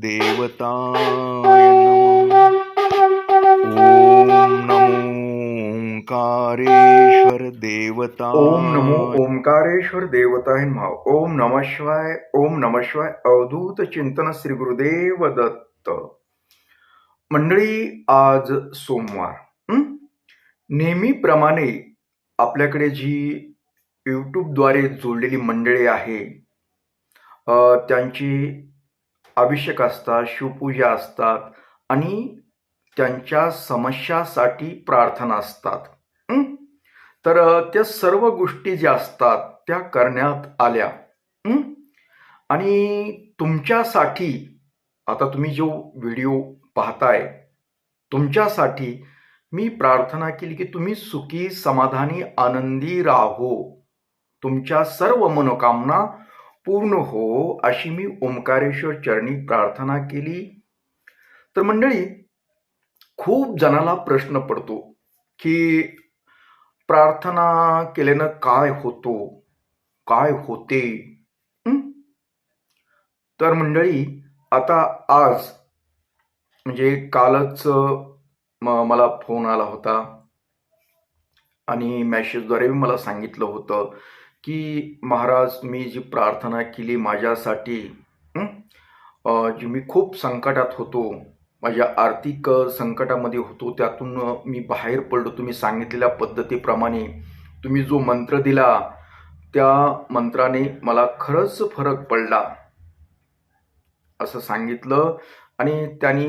देवताय ओम नमो ओंकारेश्वर देवता ओम नमो ओंकारेश्वर देवताय महा ओम नम शिवाय ओम नम शिवाय अवधूत चिंतन श्री गुरुदेव दत्त। मंडळी आज सोमवार नेहमीप्रमाणे आपल्याकडे जी यूट्यूबद्वारे जोडलेली मंडळी आहे त्यांची अभिषेक असतात शिवपूजा असतात आणि त्यांच्या समस्यासाठी प्रार्थना असतात. तर त्या सर्व गोष्टी ज्या असतात त्या करण्यात आल्या. आणि तुमच्यासाठी आता तुम्ही जो व्हिडिओ पाहताय तुमच्यासाठी मी प्रार्थना केली की तुम्ही सुखी समाधानी आनंदी राहो. तुमच्या सर्व मनोकामना पूर्ण हो अशी मी ओंकारेश्वर चरणी प्रार्थना केली. तर मंडळी खूप जणाला प्रश्न पडतो की प्रार्थना केल्यानं काय होतो? काय होते? तर मंडळी आता आज म्हणजे कालच मला फोन आला होता आणि मॅसेजद्वारे मला सांगितलं होतं की महाराज मी जी प्रार्थना केली माझ्यासाठी जी मी खूप संकटात होतो माझ्या आर्थिक संकटामध्ये होतो त्यातून मी बाहेर पडलो. तुम्ही सांगितलेल्या पद्धतीप्रमाणे तुम्ही जो मंत्र दिला त्या मंत्राने मला खरंच फरक पडला. असं सांगितलं आणि त्यांनी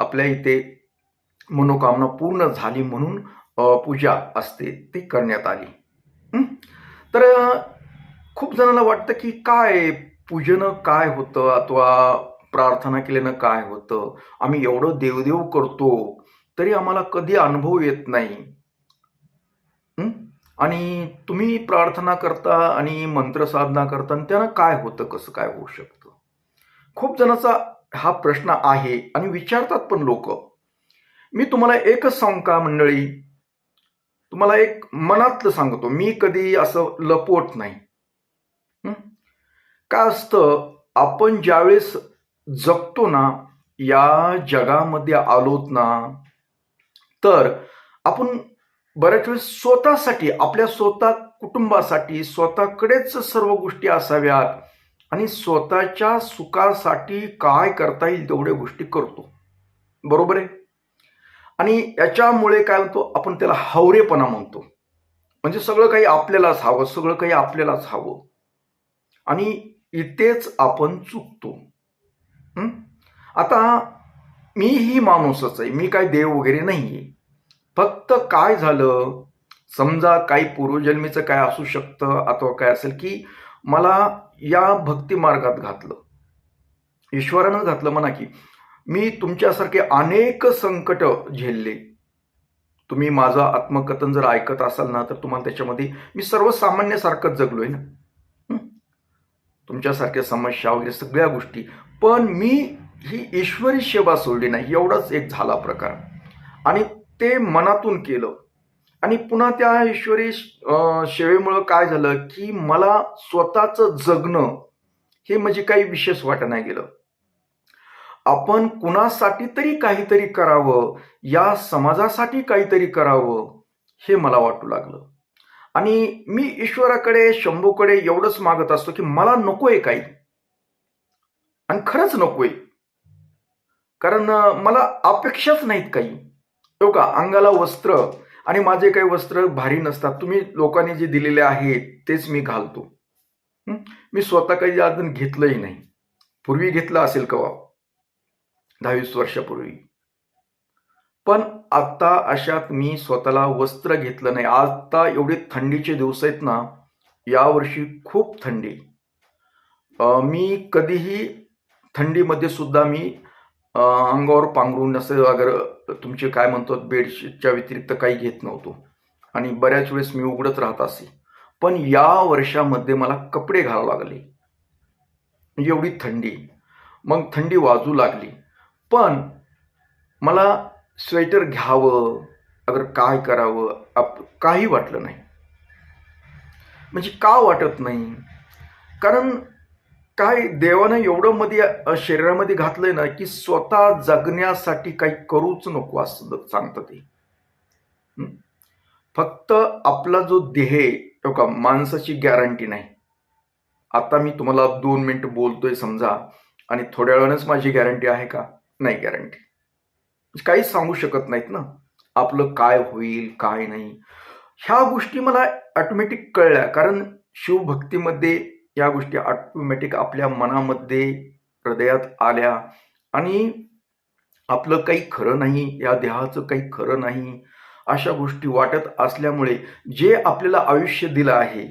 आपल्या इथे मनोकामना पूर्ण झाली म्हणून पूजा असते ती करण्यात आली. तर खूप जणांना वाटतं की काय पूजनं काय होतं अथवा प्रार्थना केल्यानं काय होतं? आम्ही एवढं देवदेव करतो तरी आम्हाला कधी अनुभव येत नाही. आणि तुम्ही प्रार्थना करता आणि मंत्रसाधना करता आणि त्यानं काय होतं कसं काय होऊ शकतं? खूप जणांचा हा प्रश्न आहे आणि विचारतात पण लोक. मी तुम्हाला एकच सांग का मंडळी? तुम्हाला एक मनातलं सांगतो मी कधी असं लपवत नाही. का काय असतं आपण ज्यावेळेस जगतो ना या जगामध्ये आलोत ना तर आपण बऱ्याच वेळेस स्वतःसाठी आपल्या स्वतः कुटुंबासाठी स्वतःकडेच सर्व गोष्टी असाव्यात आणि स्वतःच्या सुखासाठी काय करता येईल तेवढ्या गोष्टी करतो. बरोबर आहे? आणि याच्यामुळे काय म्हणतो आपण त्याला हावरेपणा म्हणतो. म्हणजे सगळं काही आपल्यालाच हवं सगळं काही आपल्यालाच हवं. आणि इथेच आपण चुकतो. आता मी ही माणूसच आहे मी काय देव वगैरे नाही आहे फक्त काय झालं समजा काही पूर्वजन्मीचं काय असू शकतं अथवा काय असेल की मला या भक्ती मार्गात घातलं. ईश्वरानं घातलं म्हणा की मी तुमच्यासारखे अनेक संकट झेलले. तुम्ही माझं आत्मकथन जर ऐकत असाल ना तर तुम्हाला त्याच्यामध्ये मी सर्वसामान्यसारखंच जगलोय ना. तुमच्यासारख्या समस्या वगैरे सगळ्या गोष्टी. पण मी ही ईश्वरी सेवा सोडली नाही एवढाच एक झाला प्रकार. आणि ते मनातून केलं. आणि पुन्हा त्या ईश्वरी सेवेमुळं काय झालं की मला स्वतःचं जगणं हे म्हणजे काही विशेष वाटत नाही गेलं. आपण कुणासाठी तरी काहीतरी करावं या समाजासाठी काहीतरी करावं हे मला वाटू लागलं. आणि मी ईश्वराकडे शंभूकडे एवढंच मागत असतो की मला नकोय काही. आणि खरंच नकोय. कारण मला अपेक्षाच नाहीत काही. हो का? अंगाला वस्त्र आणि माझे काही वस्त्र भारी नसतात. तुम्ही लोकांनी जे दिलेले आहेत तेच मी घालतो. मी स्वतः काही अजून घेतलंही नाही. पूर्वी घेतलं असेल कवा? दहावीस वर्षापूर्वी. पण आता अशात मी स्वतःला वस्त्र घेतलं नाही. आता एवढे थंडीचे दिवस आहेत ना यावर्षी खूप थंडी. मी कधीही थंडीमध्ये सुद्धा मी अंगावर पांघरून असं अगर तुमचे काय म्हणतो बेडशीटच्या व्यतिरिक्त काही घेत नव्हतो. आणि बऱ्याच वेळेस मी उघडत राहत असे. पण या वर्षामध्ये मला कपडे घालावे लागले. म्हणजे एवढी थंडी. मग थंडी वाजू लागली. पण मला स्वेटर घ्यावं अगर काय करावं आप काही वाटलं नाही. म्हणजे का वाटत नाही? कारण काय देवानं एवढं मध्ये शरीरामध्ये घातलंय ना की स्वतः जगण्यासाठी काही करूच नको असं सांगतं ते. फक्त आपला जो देह आहे तो का माणसाची गॅरंटी नाही. आता मी तुम्हाला दोन मिनिट बोलतोय समजा आणि थोड्या वेळानंच माझी गॅरंटी आहे का? नाही गॅरंटी म्हणजे काहीच सांगू शकत नाहीत ना. आपलं काय होईल काय नाही. ह्या गोष्टी मला ऑटोमॅटिक कळल्या. कारण शिवभक्तीमध्ये या गोष्टी ऑटोमॅटिक आपल्या मनामध्ये हृदयात आल्या. आणि आपलं काही खरं नाही या देहाचं काही खरं नाही अशा गोष्टी वाटत असल्यामुळे जे आपल्याला आयुष्य दिलं आहे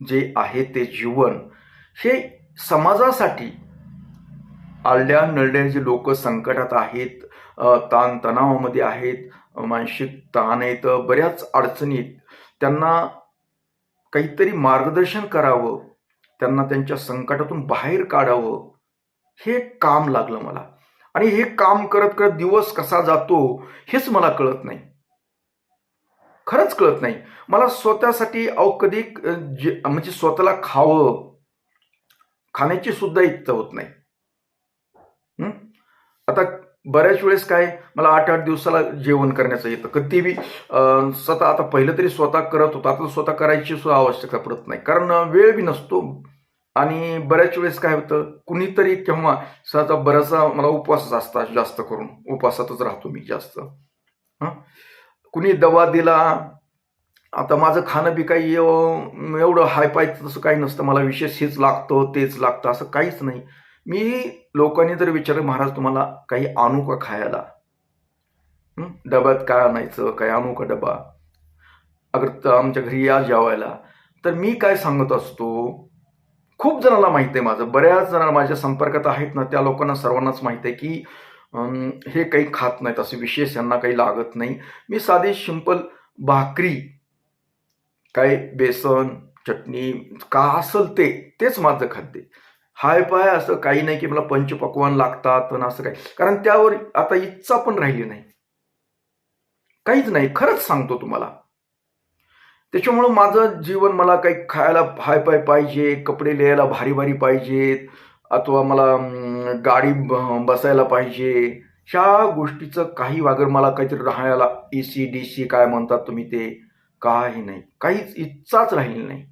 जे आहे ते जीवन हे समाजासाठी आलड्या नळड्या जे लोक संकटात आहेत ताण तणावामध्ये आहेत मानसिक ताण आहेत बऱ्याच अडचणीत त्यांना काहीतरी मार्गदर्शन करावं त्यांना त्यांच्या संकटातून बाहेर काढावं हे काम लागलं मला. आणि हे काम करत करत दिवस कसा जातो हेच मला कळत नाही. खरंच कळत नाही. मला स्वतःसाठी अहो कधी जे म्हणजे स्वतःला खावं खाण्याची सुद्धा इच्छा होत नाही. आता बऱ्याच वेळेस काय मला आठ आठ दिवसाला जेवण करण्याचं येतं. कधी बी स्वतः आता पहिलं तरी स्वतः करत होतं. आता स्वतः करायची सुद्धा आवश्यकता पडत नाही. कारण वेळ बी नसतो. आणि बऱ्याच वेळेस काय होतं कुणीतरी केव्हा स्वतः बराचसा मला उपवासच असतात जास्त करून उपवासातच राहतो मी जास्त. हां? कुणी दवा दिला आता माझं खाणं बी काही एवढं हाय तसं काही नसतं. मला विशेष हेच लागतं तेच लागतं असं काहीच नाही. मी लोकांनी जर विचारलं महाराज तुम्हाला काही आणू का खायला डब्यात काय आणायचं? काय आणू का डबा? अगर आमच्या घरी या जेवायला तर मी काय सांगत असतो? खूप जणांना माहिती आहे माझं. बऱ्याच जणांना माझ्या संपर्कात आहेत ना त्या लोकांना सर्वांनाच माहिती आहे की हे काही खात नाहीत असं विशेष यांना काही लागत नाही. मी साधी सिंपल भाकरी काय बेसन चटणी का असेल ते तेच माझं खाद्य हाय पाय असं काही नाही की मला पंचपक्वान लागतात आणि असं काही. कारण त्यावर आता इच्छा पण राहिली नाही. काहीच नाही खरंच सांगतो तुम्हाला. त्याच्यामुळं माझं जीवन मला काही खायला हाय पाय पाहिजे कपडे लिहायला भारी भारी पाहिजेत अथवा मला गाडी बसायला पाहिजे. ह्या गोष्टीचं काही वागर मला काहीतरी राहायला ए सी डी सी काय म्हणतात तुम्ही ते काही नाही. काहीच इच्छाच राहिली नाही.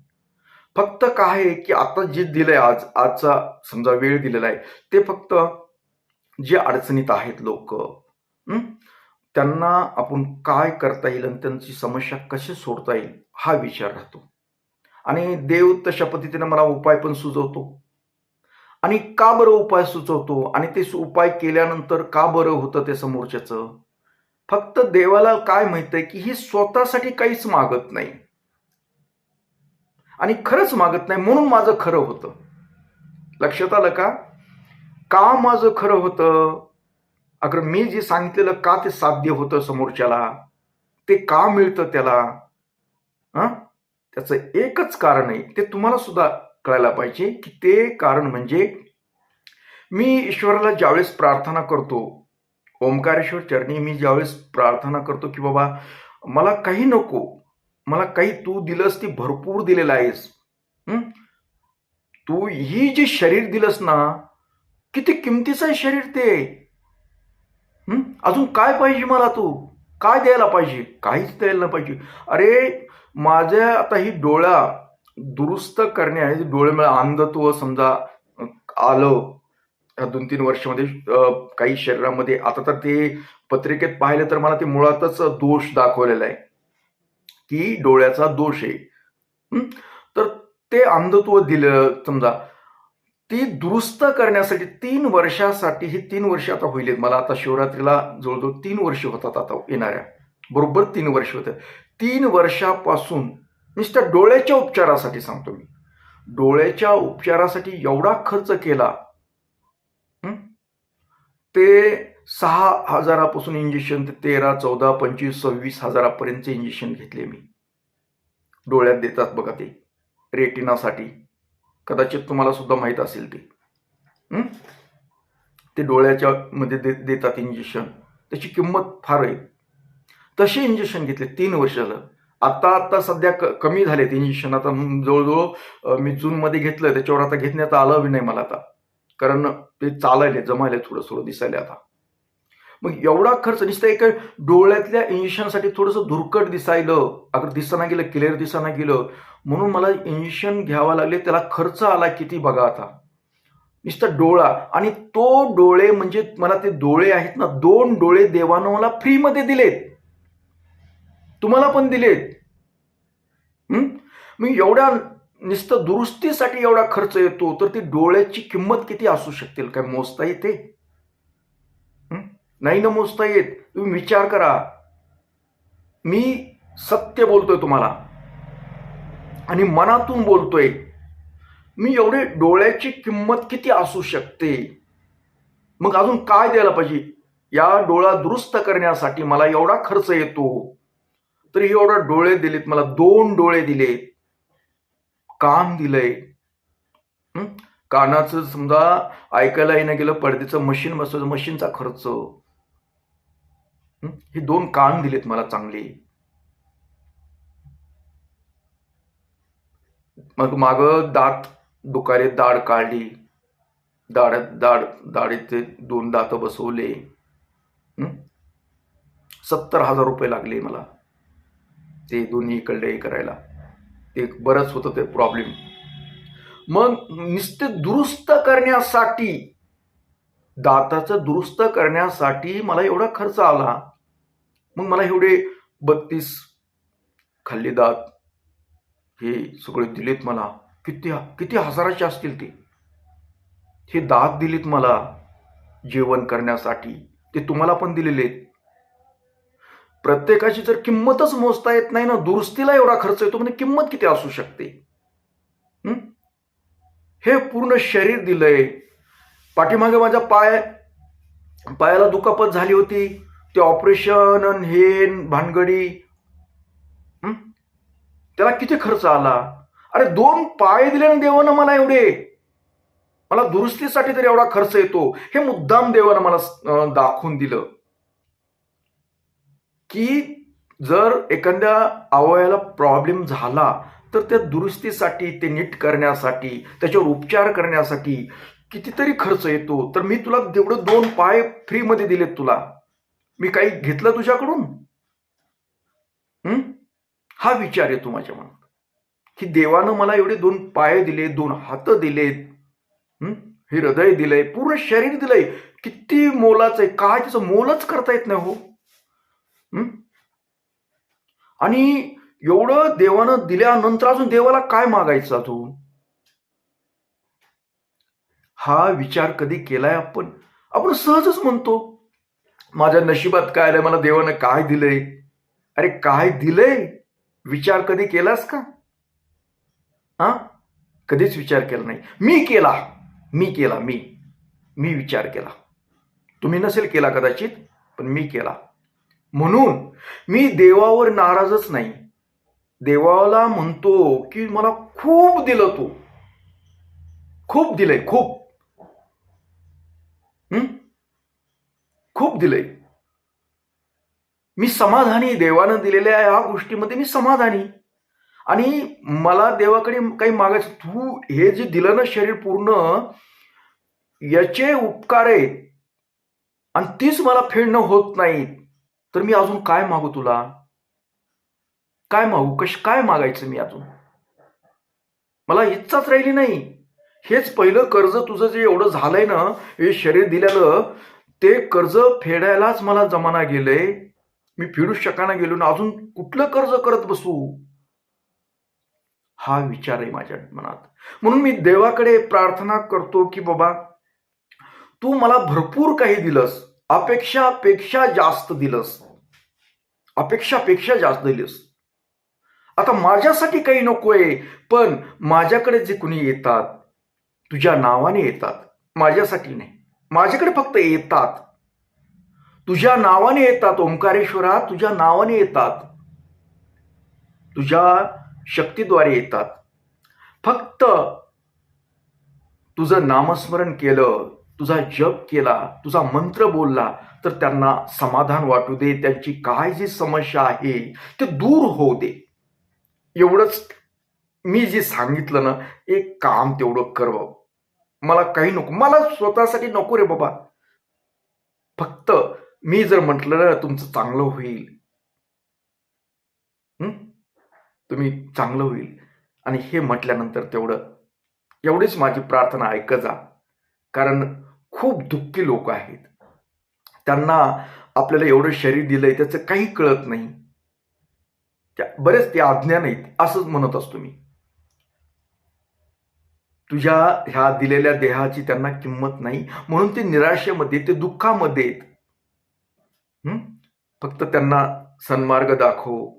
फक्त काय आहे की आता जे दिलंय आज आजचा समजा वेळ दिलेला आहे ते फक्त जे अडचणीत आहेत लोक त्यांना आपण काय करता येईल आणि त्यांची समस्या कशी सोडता येईल हा विचार राहतो. आणि देव तशा पद्धतीने मला उपाय पण सुचवतो. आणि का बरं उपाय सुचवतो? आणि ते सु- उपाय केल्यानंतर का बरं होतं ते समोरच्याचं? फक्त देवाला काय माहीत आहे की ही स्वतःसाठी काहीच मागत नाही. आणि खरंच मागत नाही म्हणून माझं खरं होतं. लक्षात आलं का? का माझं खरं होतं? अगर मी जे सांगितलेलं का ते साध्य होतं समोरच्याला? ते का मिळतं त्याला? हं? त्याचं एकच कारण आहे ते तुम्हाला सुद्धा कळायला पाहिजे की ते कारण म्हणजे मी ईश्वराला ज्यावेळेस प्रार्थना करतो ओंकारेश्वर चरणी मी ज्यावेळेस प्रार्थना करतो की बाबा मला काही नको मला काही तू दिलंस ती भरपूर दिलेलं आहेस. तू ही जी शरीर दिलंस ना किती किमतीचं आहे शरीर ते? अजून काय पाहिजे मला तू? काय द्यायला पाहिजे? काहीच द्यायला नाही पाहिजे. अरे माझ्या आता ही डोळा दुरुस्त करणे आहे डोळे मला अंधत्व समजा आलं या दोन तीन वर्षामध्ये काही शरीरामध्ये. आता तर ते पत्रिकेत पाहिलं तर मला ते मुळातच दोष दाखवलेला आहे. की डोळ्याचा दोष आहे. तर ते अंधत्व दिलं समजा. ती दुरुस्त करण्यासाठी तीन वर्षासाठी हे तीन वर्ष आता होईल मला आता शिवरात्रीला जवळजवळ तीन वर्ष होतात आता येणाऱ्या. बरोबर तीन वर्ष होतं. तीन वर्षापासून नुसत्या डोळ्याच्या उपचारासाठी सांगतो मी. डोळ्याच्या उपचारासाठी एवढा खर्च केला ते सहा हजारापासून इंजेक्शन ते तेरा चौदा पंचवीस सव्वीस हजारापर्यंतचे इंजेक्शन घेतले मी. डोळ्यात देतात बघा ते. रेटिनासाठी कदाचित तुम्हाला सुद्धा माहीत असेल ते. ते डोळ्याच्या मध्ये दे देतात इंजेक्शन त्याची किंमत फार आहे. तसे इंजेक्शन घेतले. तीन वर्ष झालं. आता आता सध्या क- कमी झालेत इंजेक्शन आता जवळजवळ मी जूनमध्ये घेतलं. त्याच्यावर आता घेतण्यात आलं बी नाही मला आता. कारण ते चालायले जमायले थोडं थोडं दिसायले आता. मग एवढा खर्च नुसतं एका डोळ्यातल्या इंजेक्शनसाठी थोडंसं धुरकट दिसायलं. अगर दिसताना गेलं क्लिअर दिसना गेलं. म्हणून मला इंजेक्शन घ्यावं लागले त्याला खर्च आला किती बघा आता. नुसतं डोळा. आणि तो डोळे म्हणजे मला ते डोळे आहेत ना दोन डोळे देवानं मला फ्रीमध्ये दिलेत. तुम्हाला पण दिलेत. मी एवढ्या नुसतं दुरुस्तीसाठी एवढा खर्च येतो तर ती डोळ्याची किंमत किती असू शकतील काय मोजता येते? नाही ना मोजता येत. तुम्ही विचार करा. मी सत्य बोलतोय तुम्हाला. आणि मनातून बोलतोय. मी एवढे डोळ्याची किंमत किती असू शकते? मग अजून काय द्यायला पाहिजे? या डोळा दुरुस्त करण्यासाठी मला एवढा खर्च येतो. तर एवढा डोळे दिलेत मला दोन डोळे दिले कान दिलंय. कानाचं समजा ऐकायला येणं गेलं पडद्याचं मशीन बसवायचं मशीनचा खर्च. हे? दोन कान दिलेत मला चांगले. मग माग दात दुकारे दाढ काढली. दाढ दाढ दाढीचे दोन दात बसवले. सत्तर हजार रुपये लागले मला. ते दोन्ही इकडले हे करायला. ते बरंच होतं ते प्रॉब्लेम मग नुसते दुरुस्त करण्यासाठी दाताचं दुरुस्त करण्यासाठी मला एवढा खर्च आला. मग मला एवढे बत्तीस खाल्ले दात हे सगळे दिलेत मला. किती किती हजाराचे असतील ते? हे दात दिलेत मला जेवण करण्यासाठी. ते तुम्हाला पण दिलेले आहेत. प्रत्येकाची जर किंमतच मोजता येत नाही ना दुरुस्तीला एवढा खर्च येतो म्हणजे किंमत किती असू शकते? हे? पूर्ण शरीर दिलंय. पाठीमागे माझ्या पाय पायाला दुखापत झाली होती. ते ऑपरेशन हे भानगडी त्याला किती खर्च आला? अरे दोन पाय दिले ना देवानं मला एवढे. मला दुरुस्तीसाठी तरी एवढा खर्च येतो. हे मुद्दाम देवानं मला दाखवून दिलं. की जर एखाद्या आवयाला प्रॉब्लेम झाला तर त्या दुरुस्तीसाठी ते नीट करण्यासाठी त्याच्यावर उपचार करण्यासाठी कितीतरी खर्च येतो तर मी तुला तेवढं दोन पाय फ्रीमध्ये दिलेत तुला. मी काही घेतलं तुझ्याकडून? हा? विचार येतो माझ्या मनात. की देवानं मला एवढे दोन पाय दिले दोन हात दिलेत. हे? हृदय दिलंय पूर्ण शरीर दिलंय. किती मोलाचं आहे. काय त्याचं मोलच करता येत नाही हो. आणि एवढं देवानं दिल्यानंतर अजून देवाला काय मागायचं अजून हा विचार कधी केलाय आपण? आपण सहजच म्हणतो माझ्या नशिबात काय आलंय? मला देवानं काय दिलंय? अरे काय दिलंय? विचार कधी केलास का? हा कधीच विचार केला नाही. मी केला. मी केला. मी. मी विचार केला. तुम्ही नसेल केला कदाचित पण मी केला. म्हणून मी देवावर नाराजच नाही. देवाला म्हणतो की मला खूप दिलं तू. खूप दिलंय खूप हं? खूप दिलंय. मी समाधानी देवानं दिलेल्या या गोष्टीमध्ये मी समाधानी. आणि मला देवाकडे काही मागायचं तू हे जे दिलं ना शरीर पूर्ण याचे उपकार आहेत आणि तीच मला फेडणं होत नाही. तर मी अजून काय मागू तुला? काय मागू? कश काय मागायचं मी अजून? मला इच्छाच राहिली नाही. हेच पहिलं कर्ज तुझं जे एवढं झालंय ना हे शरीर दिलेलं ते कर्ज फेडायलाच मला जमाना गेलंय मी फेडू शकाना गेलो ना अजून कुठलं कर्ज करत बसू? हा विचार आहे माझ्या मनात. म्हणून मी देवाकडे प्रार्थना करतो की बाबा तू मला भरपूर काही दिलंस. अपेक्षापेक्षा जास्त दिलंस. अपेक्षापेक्षा जास्त दिलंस. आता माझ्यासाठी काही नकोय पण माझ्याकडे जे कुणी येतात तुझ्या नावाने येतात. माझ्यासाठी नाही. माझ्याकडे फक्त येतात. तुझ्या नावाने येतात ओंकारेश्वरा तुझ्या नावाने येतात. तुझ्या शक्तीद्वारे येतात. फक्त तुझं नामस्मरण केलं तुझा जप केला तुझा मंत्र बोलला तर त्यांना समाधान वाटू दे. त्यांची काय जी समस्या आहे ते दूर होऊ दे. एवढंच मी जे सांगितलं ना एक काम तेवढं करवं मला काही नको. मला स्वतःसाठी नको रे बाबा. फक्त मी जर म्हटलं ना तुमचं चांगलं होईल. तुम्ही चांगलं होईल. आणि हे म्हटल्यानंतर तेवढं एवढीच माझी प्रार्थना ऐक जा. कारण खूप दुःखी लोक आहेत. त्यांना आपल्याला एवढं शरीर दिलंय त्याचं काही कळत नाही. त्या- बरेच ते अज्ञान आहेत असंच म्हणत असतो मी. तुझ्या ह्या दिलेल्या देहाची त्यांना किंमत नाही. म्हणून ते निराशेमध्ये ते दुःखामध्ये आहेत. फक्त त्यांना सन्मार्ग दाखव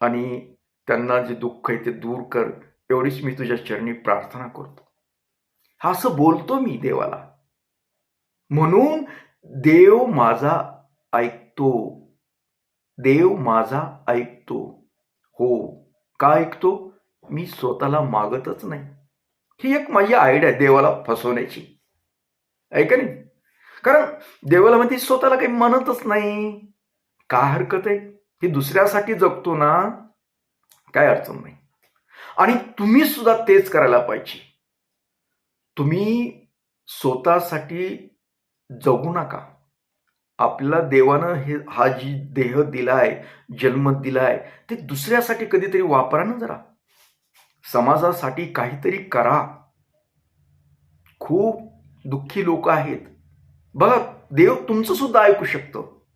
आणि त्यांना जे दुःख आहे ते दूर कर. एवढीच मी तुझ्या चरणी प्रार्थना करतो. हा असं बोलतो मी देवाला. म्हणून देव माझा ऐकतो. देव माझा ऐकतो. हो. का ऐकतो? मी स्वतःला मागतच नाही. ही एक माझी आयडिया आहे देवाला फसवण्याची. ऐका नाही कारण देवाला म्हणजे स्वतःला काही म्हणतच नाही. काय हरकत आहे? ही दुसऱ्यासाठी जगतो ना काय अडचण नाही. आणि तुम्ही सुद्धा तेच करायला पाहिजे. तुम्ही स्वतःसाठी जगू नका. आपल्याला देवानं हे हा जी देह दिलाय जन्म दिलाय ते दुसऱ्यासाठी कधीतरी वापरा ना जरा. समाजासाठी काहीतरी करा. खूप दुःखी लोक आहेत. बघा देव तुमचं सुद्धा ऐकू शकतो.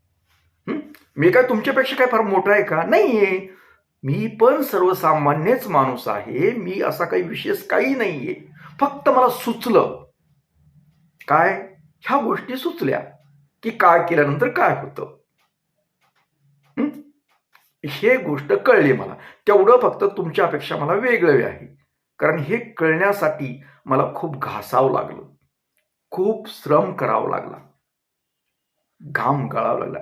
मी काय तुमच्यापेक्षा काय फार मोठा आहे का? नाहीये. मी पण सर्वसामान्यच माणूस आहे. मी असा काही विशेष काही नाहीये. फक्त मला सुचलं. काय? ह्या गोष्टी सुचल्या. की काय केल्यानंतर काय होतं? हे गोष्ट कळली मला. तेवढं फक्त तुमच्यापेक्षा मला वेगळं आहे. कारण हे कळण्यासाठी मला खूप घासावं लागलं. खूप श्रम करावं लागला. घाम गळावा लागला.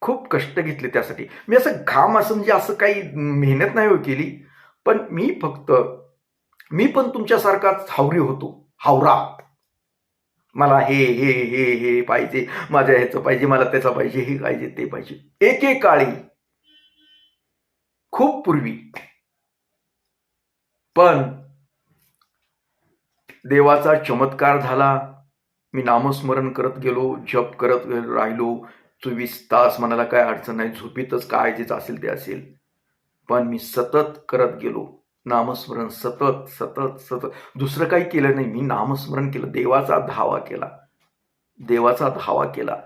खूप कष्ट घेतले त्यासाठी. मी असं घाम असं म्हणजे असं काही मेहनत नाही हो केली. पण मी फक्त मी पण तुमच्यासारखाच हावरी होतो. हावरा. मला हे हे हे हे पाहिजे. माझ्या ह्याचं पाहिजे. मला त्याचं पाहिजे. हे पाहिजे ते पाहिजे. एकेकाळी खूप पूर्वी. पण देवाचा चमत्कार झाला. मी नामस्मरण करत गेलो जप करत राहिलो. चोवीस तास मनाला काय अडचण नाही झोपीतच काय जे असेल ते असेल. पण मी सतत करत गेलो. नामस्मरण सतत सतत सतत. दुसरं काही केलं नाही. मी नामस्मरण केलं. देवाचा धावा केला. देवाचा धावा केला.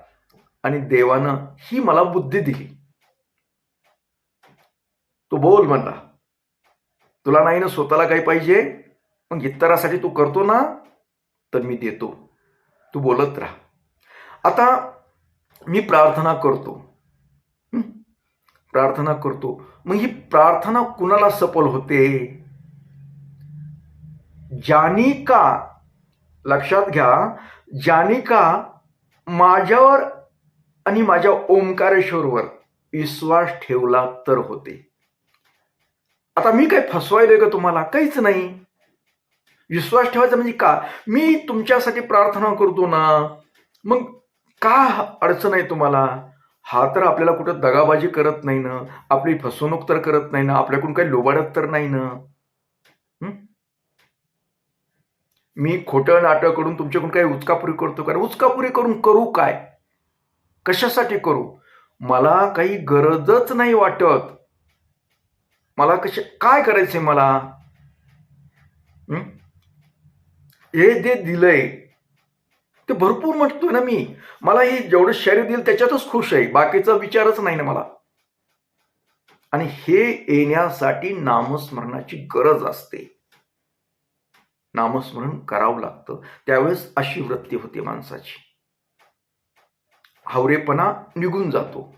आणि देवानं ही मला बुद्धी दिली. तू बोल म्हणला. तुला नाही ना स्वतःला काही पाहिजे? मग इतरासाठी तू करतो ना तर मी देतो. तू बोलत राहा. आता मी प्रार्थना करतो. प्रार्थना करतो. मग ही प्रार्थना कुणाला सफल होते? ज्यानी का लक्षात घ्या ज्यानी का माझ्यावर आणि माझ्या ओंकारेश्वरवर विश्वास ठेवला तर होते. आता मी काय फसवायलोय का तुम्हाला? काहीच नाही. विश्वास ठेवायचा म्हणजे का? मी तुमच्यासाठी प्रार्थना करतो ना. मग का अडचण आहे तुम्हाला? हा तर आपल्याला कुठं दगाबाजी करत नाही ना. आपली फसवणूक तर करत नाही ना. आपल्याकडून काही लोबाडत तर नाही ना. मी खोटं नाटक करून तुमच्याकडून काही उचकापुरी करतो का? उचकापुरी करून करू काय? कशासाठी करू? मला काही गरजच नाही वाटत. मला कसे काय करायचंय मला? हे? जे दिलंय ते भरपूर म्हणतोय ना मी. मला हे जेवढं शरीर दिलं त्याच्यातच खुश आहे. बाकीचा विचारच नाही ना मला. आणि हे येण्यासाठी नामस्मरणाची गरज असते. नामस्मरण करावं लागतं. त्यावेळेस अशी वृत्ती होते माणसाची. हावरेपणा निघून जातो.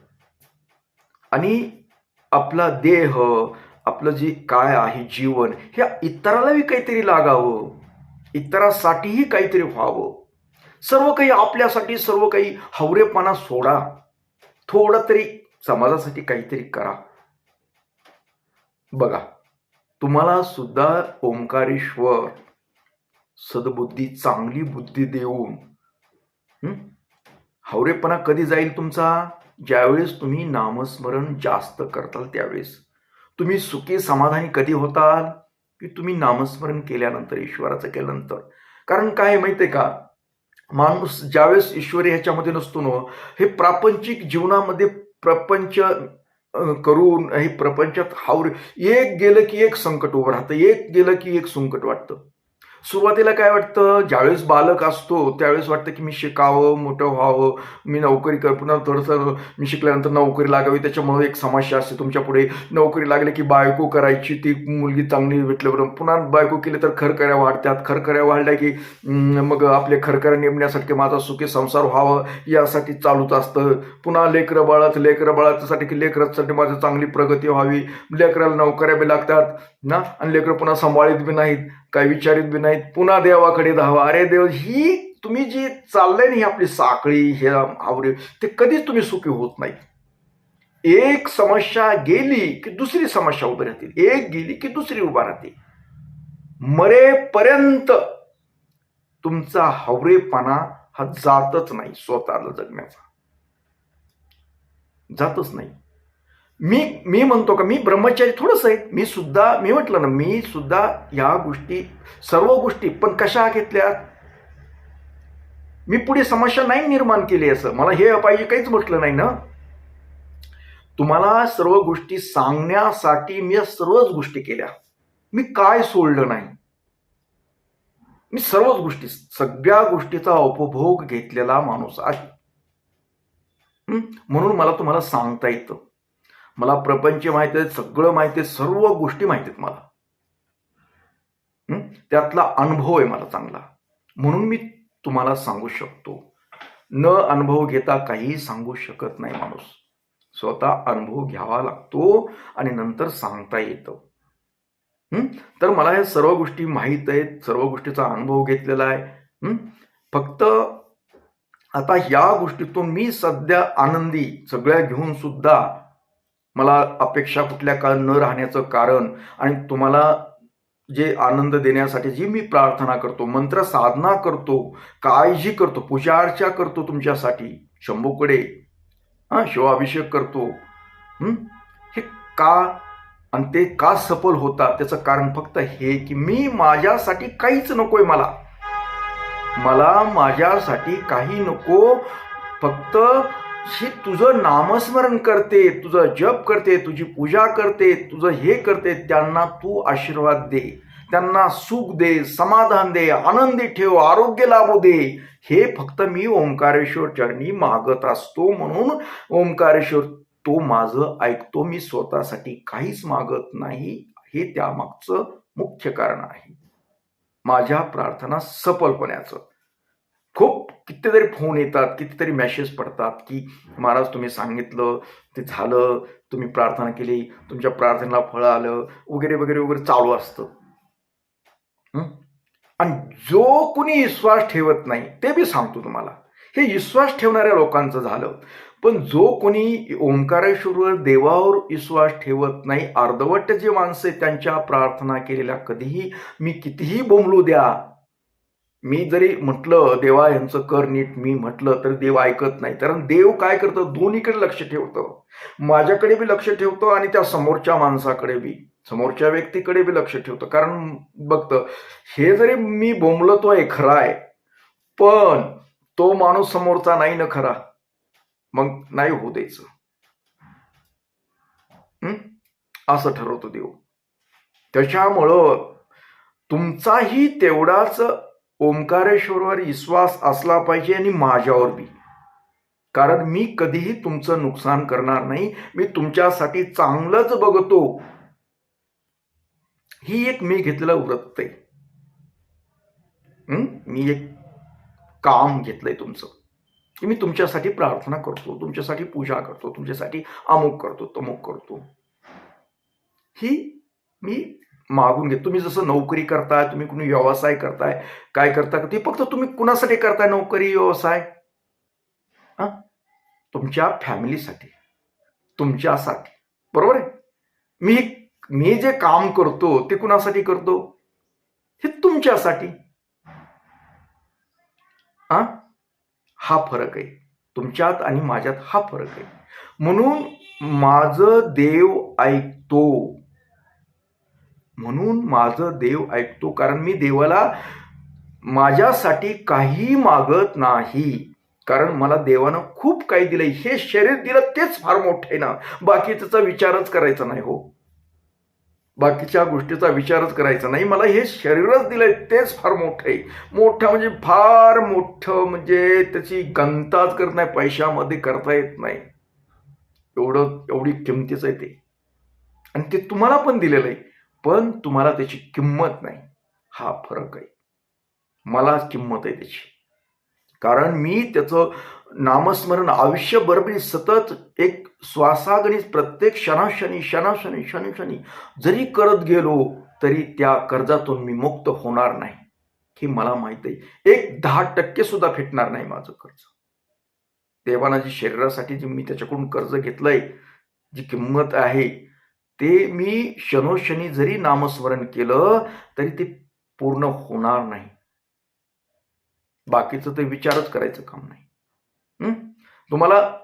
आणि आपला देह आपलं जे काय आहे जीवन हे इतरालाही काहीतरी लागावं. इतरासाठीही काहीतरी व्हावं. सर्व काही आपल्यासाठी सर्व काही हवरेपणा सोडा. थोडं तरी समाजासाठी काहीतरी करा. बघा तुम्हाला सुद्धा ओंकारेश्वर सद्बुद्धी चांगली बुद्धी देऊन हवरेपणा कधी जाईल तुमचा? ज्यावेळेस तुम्ही नामस्मरण जास्त करताल त्यावेळेस. तुम्ही सुखी समाधानी कधी होताल? की तुम्ही नामस्मरण केल्यानंतर ईश्वराचं केल्यानंतर? कारण काय आहे माहिती आहे का? माणूस ज्यावेळेस ईश्वरी ह्याच्यामध्ये नसतो ना हे प्रापंचिक जीवनामध्ये प्रपंच करून हे प्रपंचात हावर एक गेलं की एक संकट उभं राहतं एक गेलं की एक संकट वाटतं. सुरुवातीला काय वाटतं ज्यावेळेस बालक असतो त्यावेळेस वाटतं की मी शिकावं मोठं व्हावं मी नोकरी कर पुन्हा थोडंसं मी शिकल्यानंतर नोकरी लागावी त्याच्यामुळे एक समस्या असते तुमच्यापुढे. नोकरी लागली की बायको करायची ती मुलगी चांगली भेटल्याबरोबर पुन्हा बायको केली तर खरखऱ्या वाढतात. खरखऱ्या वाढल्या की मग आपले खरकऱ्या नेमण्यासाठी माझा सुखी संसार व्हावं यासाठी चालूच असतं. पुन्हा लेकरं बाळात लेकरं बाळासाठी की लेकरासाठी माझं चांगली प्रगती व्हावी. लेकराला नोकऱ्या बी लागतात. ना? आणि लेकरं पुन्हा सांभाळीत बी नाहीत काय विचारित बी नाहीत. पुन्हा देवाकडे धावा. अरे देव ही तुम्ही जी चाललंय ना ही आपली साखळी हे आवडी ते कधीच तुम्ही सुखी होत नाही. एक समस्या गेली की दुसरी समस्या उभी राहतील. एक गेली की दुसरी उभा राहते मरेपर्यंत तुमचा हवरेपणा हा जातच नाही स्वतःला जगण्याचा. जातच नाही. मी मी म्हणतो का मी ब्रह्मचारी थोडंसं आहे. मी सुद्धा मी म्हटलं ना मी सुद्धा या गोष्टी सर्व गोष्टी पण कशा घेतल्या मी पुढे समस्या नाही निर्माण केली असं. मला हे पाहिजे काहीच म्हटलं नाही ना. तुम्हाला सर्व गोष्टी सांगण्यासाठी मी सर्वच गोष्टी केल्या. मी काय सोडलं नाही? मी सर्वच गोष्टी सगळ्या गोष्टीचा उपभोग घेतलेला माणूस आहे. म्हणून मला तुम्हाला सांगता येतं. मला प्रपंच माहिती आहे सगळं माहिती आहे सर्व गोष्टी माहिती आहेत मला. त्यातला अनुभव आहे मला चांगला. म्हणून मी तुम्हाला सांगू शकतो. न अनुभव घेता काहीही सांगू शकत नाही माणूस. स्वतः अनुभव घ्यावा लागतो आणि नंतर सांगता येतं. तर मला या सर्व गोष्टी माहीत आहेत सर्व गोष्टीचा अनुभव घेतलेला आहे. फक्त आता या गोष्टीतून मी सध्या आनंदी सगळ्या घेऊन सुद्धा मला अपेक्षा कुठल्या का न राहण्याचं कारण आणि तुम्हाला जे आनंद देण्यासाठी जी मी प्रार्थना करतो मंत्र साधना करतो काळजी करतो पूजा अर्चा करतो तुमच्यासाठी शंभूकडे हां शिवाभिषेक करतो हे? का आणि ते का सफल होतात त्याचं कारण फक्त हे की मी माझ्यासाठी काहीच नकोय मला. मला माझ्यासाठी काही नको फक्त ही तुझं नामस्मरण करते तुझं जप करते तुझी पूजा करते तुझं हे करते त्यांना तू आशीर्वाद दे. त्यांना सुख दे समाधान दे आनंदी ठेव आरोग्य लाभू दे. हे फक्त मी ओंकारेश्वर चरणी मागत असतो म्हणून ओंकारेश्वर तो माझं ऐकतो मी स्वतःसाठी काहीच मागत नाही. हे त्यामागचं मुख्य कारण आहे. माझ्या प्रार्थना सफलपण्याचं खूप कितीतरी फोन येतात कितीतरी मेसेज पडतात की महाराज तुम्ही सांगितलं ते झालं तुम्ही प्रार्थना केली तुमच्या प्रार्थनेला फळं आलं वगैरे वगैरे वगैरे चालू असतं. आणि जो कुणी विश्वास ठेवत नाही ते बी सांगतो तुम्हाला. हे विश्वास ठेवणाऱ्या लोकांचं झालं. पण जो कोणी ओंकारेश्वरवर देवावर विश्वास ठेवत नाही अर्धवट जे माणसं आहेत, त्यांच्या प्रार्थना केलेल्या कधीही मी कितीही बोंबलू द्या मी जरी म्हटलं देवा यांचं कर नीट. मी म्हटलं तर देव ऐकत नाही. कारण देव काय करतं? दोन्हीकडे लक्ष ठेवतं. माझ्याकडे बी लक्ष ठेवतो आणि त्या समोरच्या माणसाकडे बी. समोरच्या व्यक्तीकडे बी लक्ष ठेवतो. कारण बघतं हे जरी मी बोंबलतोय खरा आहे पण तो माणूस समोरचा नाही ना खरा. मग नाही होऊ द्यायचं. असं ठरवतो देव. त्याच्यामुळं तुमचाही तेवढाच ओंकारेश्वरवर विश्वास असला पाहिजे आणि माझ्यावर बी. कारण मी कधीही तुमचं नुकसान करणार नाही. मी तुमच्यासाठी चांगलंच बघतो. ही एक मी घेतलेलं व्रत आहे. मी एक काम घेतलंय तुमचं. की मी तुमच्यासाठी प्रार्थना करतो तुमच्यासाठी पूजा करतो तुमच्यासाठी अमुक करतो तमुक करतो. ही मी मागून घेतो तुम्ही जसं नोकरी करताय तुम्ही कुणी व्यवसाय करताय काय करता ते फक्त तुम्ही कुणासाठी करताय नोकरी व्यवसाय? हां? तुमच्या फॅमिलीसाठी. तुमच्यासाठी. बरोबर आहे? मी मी जे काम करतो ते कुणासाठी करतो? हे तुमच्यासाठी. हां? हा फरक आहे. तुमच्यात आणि माझ्यात हा फरक आहे. म्हणून माझं देव ऐकतो. म्हणून माझं देव ऐकतो कारण मी देवाला माझ्यासाठी काही मागत नाही. कारण मला देवानं खूप काही दिलंय. हे शरीर दिलं तेच फार मोठं आहे ना. बाकी त्याचा विचारच करायचा नाही हो. बाकीच्या गोष्टीचा विचारच करायचा नाही. मला हे शरीरच दिलंय तेच फार मोठं आहे. मोठं म्हणजे फार मोठं म्हणजे त्याची गंताच करत नाही पैशामध्ये करता येत नाही. एवढं एवढी किमतीच आहे ते. आणि ते तुम्हाला पण दिलेलं आहे. पण तुम्हाला त्याची किंमत नाही. हा फरक आहे. मला किंमत आहे त्याची. कारण मी त्याचं नामस्मरण आयुष्यभर मी सतत एक श्वासागणित प्रत्येक क्षणाक्षणी क्षणाक्षणी क्षणक्षणी जरी करत गेलो तरी त्या कर्जातून मी मुक्त होणार नाही. हे मला माहीत आहे. एक दहा टक्के सुद्धा फेटणार नाही माझं कर्ज. देवानं जी शरीरासाठी जी मी त्याच्याकडून कर्ज घेतलंय जी किंमत आहे ते मी क्षणोक्षणी जरी नामस्मरण केलं तरी ते पूर्ण होणार नाही. बाकीचं ते विचारच करायचं काम नाही. तुम्हाला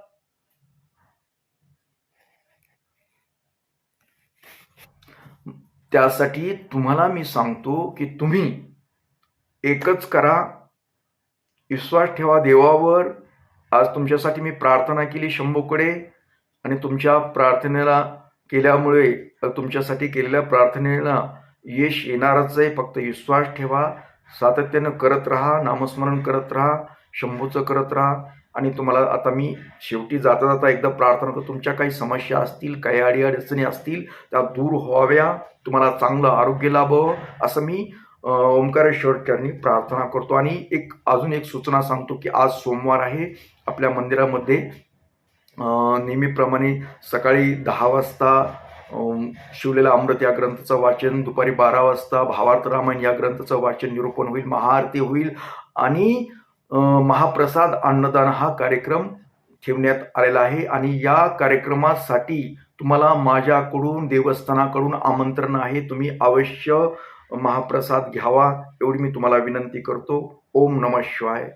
त्यासाठी तुम्हाला मी सांगतो की तुम्ही एकच करा. विश्वास ठेवा देवावर. आज तुमच्यासाठी मी प्रार्थना केली शंभूकडे. आणि तुमच्या प्रार्थनेला केल्यामुळे तुमच्यासाठी केलेल्या प्रार्थनेला यश येणारच आहे फक्त विश्वास ठेवा. सातत्यानं करत राहा. नामस्मरण करत राहा. शंभूचं करत राहा. आणि तुम्हाला आता मी शेवटी जाता जाता एकदा प्रार्थना करतो. तुमच्या काही समस्या असतील काही अडीअडचणी असतील त्या दूर व्हाव्या. तुम्हाला चांगलं आरोग्य लाभावं. असं मी अ, ओंकारेश्वर प्रार्थना करतो. आणि एक अजून एक सूचना सांगतो की आज सोमवार आहे. आपल्या मंदिरामध्ये नेहमीप्रमाणे सकाळी दहा वाजता शिवलेला अमृत या ग्रंथाचं वाचन दुपारी बारा वाजता भावार्थ रामायण या ग्रंथाचं वाचन निरूपण होईल महाआरती होईल आणि महाप्रसाद अन्नदान हा कार्यक्रम ठेवण्यात आलेला आहे. आणि या कार्यक्रमासाठी तुम्हाला माझ्याकडून देवस्थानाकडून आमंत्रण आहे. तुम्ही अवश्य महाप्रसाद घ्यावा एवढी मी तुम्हाला विनंती करतो. ओम नम शिवाय.